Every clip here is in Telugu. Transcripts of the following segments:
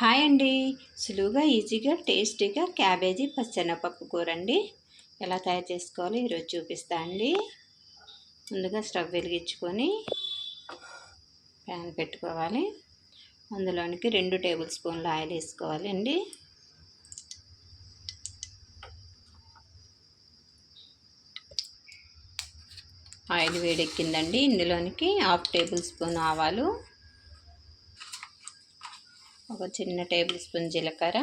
హాయ్ అండి. సులువుగా ఈజీగా టేస్టీగా క్యాబేజీ పచ్చెనపప్పు కూర అండి ఎలా తయారు చేసుకోవాలో ఈరోజు చూపిస్తా అండి. ముందుగా స్టవ్ వెలిగించుకొని ప్యాన్ పెట్టుకోవాలి. అందులోనికి రెండు టేబుల్ స్పూన్లు ఆయిల్ వేసుకోవాలి అండి. ఆయిల్ వేడెక్కిందండి. ఇందులోనికి హాఫ్ టేబుల్ స్పూన్ ఆవాలు ఒక చిన్న టేబుల్ స్పూన్ జీలకర్ర.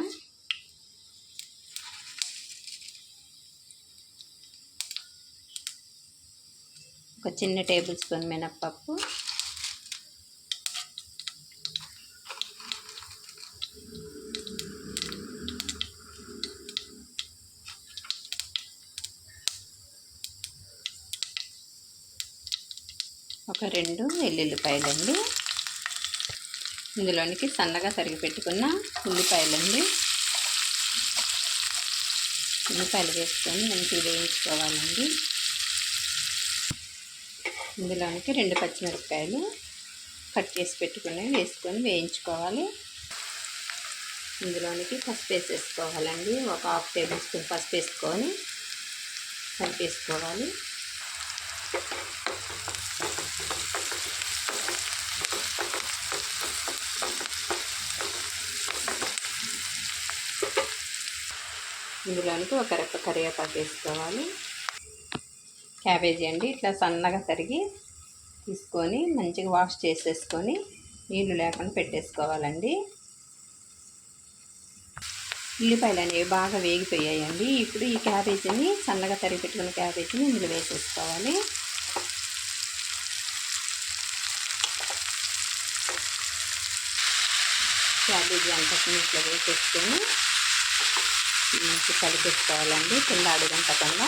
ఒక చిన్న టేబుల్ స్పూన్ మినప్పప్పు. ఒక రెండు వెల్లుల్లిపాయలండి. ఇందులోనికి సన్నగా తరిగి పెట్టుకున్న ఉల్లిపాయలండి. ఉల్లిపాయలు వేసుకొని మంచిగా వేయించుకోవాలండి. ఇందులోనికి రెండు పచ్చిమిరపకాయలు కట్ చేసి పెట్టుకుని వేసుకొని వేయించుకోవాలి. ఇందులోనికి పసుపు వేసేసుకోవాలండి. ఒక హాఫ్ టేబుల్ స్పూన్ పసుపు వేసుకొని కలిపేసుకోవాలి. ఇందులోనికి ఒక రెప్ప కరివేపాకు వేసుకోవాలి. క్యాబేజీ అండి ఇట్లా సన్నగా తరిగి తీసుకొని మంచిగా వాష్ చేసేసుకొని నీళ్ళు లేకుండా పెట్టేసుకోవాలండి. ఉల్లిపాయలు అనేవి బాగా వేగిపోయాయండి. ఇప్పుడు ఈ క్యాబేజీని సన్నగా తరిగి పెట్టుకున్న క్యాబేజీని ఇందులో వేసేసుకోవాలి. క్యాబేజీ అంతా నీటిలో వేసేసుకొని మంచి కలిపేసుకోవాలండి. కింద అడుగంటకుండా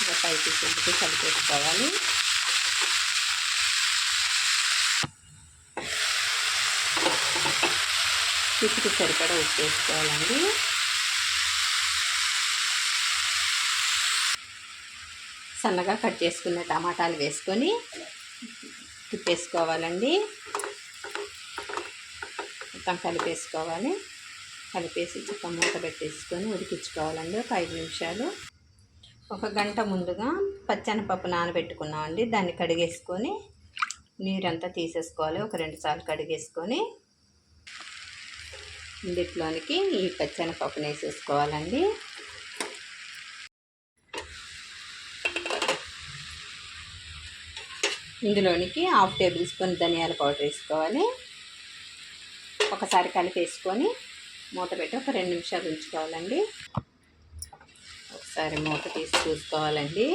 ఇంకా పైకి కిందకి కలిపేసుకోవాలి. చిక్కుకి సరిపడా ఉప్పు వేసుకోవాలండి. సన్నగా కట్ చేసుకున్న టమాటాలు వేసుకొని తిప్పేసుకోవాలండి. మొత్తం కలిపేసుకోవాలి. కలిపేసి చుక్క మూత పెట్టేసుకొని ఉడికించుకోవాలండి ఒక ఐదు నిమిషాలు. ఒక గంట ముందుగా పచ్చనపప్పు నానబెట్టుకున్నామండి. దాన్ని కడిగేసుకొని నీరంతా తీసేసుకోవాలి. ఒక రెండు సార్లు కడిగేసుకొని ఇందులోనికి ఈ పచ్చనపప్పుని వేసేసుకోవాలండి. ఇందులోనికి హాఫ్ టేబుల్ స్పూన్ ధనియాల పౌడర్ వేసుకోవాలి. ఒకసారి కలిపేసుకొని మూత పెట్టి ఒక రెండు నిమిషాలు ఉంచుకోవాలండి. ఒకసారి మూత తీసి చూసుకోవాలండి.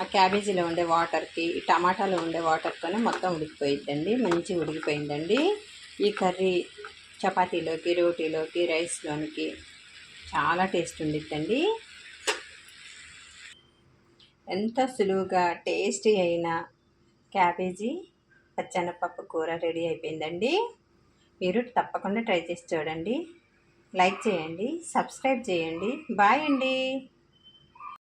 ఆ క్యాబేజీలో ఉండే వాటర్కి టమాటాలో ఉండే వాటర్తోనే మొత్తం ఉడికిపోయిద్దండి మంచి ఉడికిపోయిందండి. ఈ కర్రీ చపాతీలోకి రోటీలోకి రైస్లోనికి చాలా టేస్ట్ ఉండిద్దండి. ఎంత సులువుగా టేస్టీ అయిన క్యాబేజీ పచ్చనపప్పు కూర రెడీ అయిపోయిందండి. మీరు తప్పకుండా ట్రై చేసి చూడండి. లైక్ చేయండి సబ్స్క్రైబ్ చేయండి. బాయ్ అండి.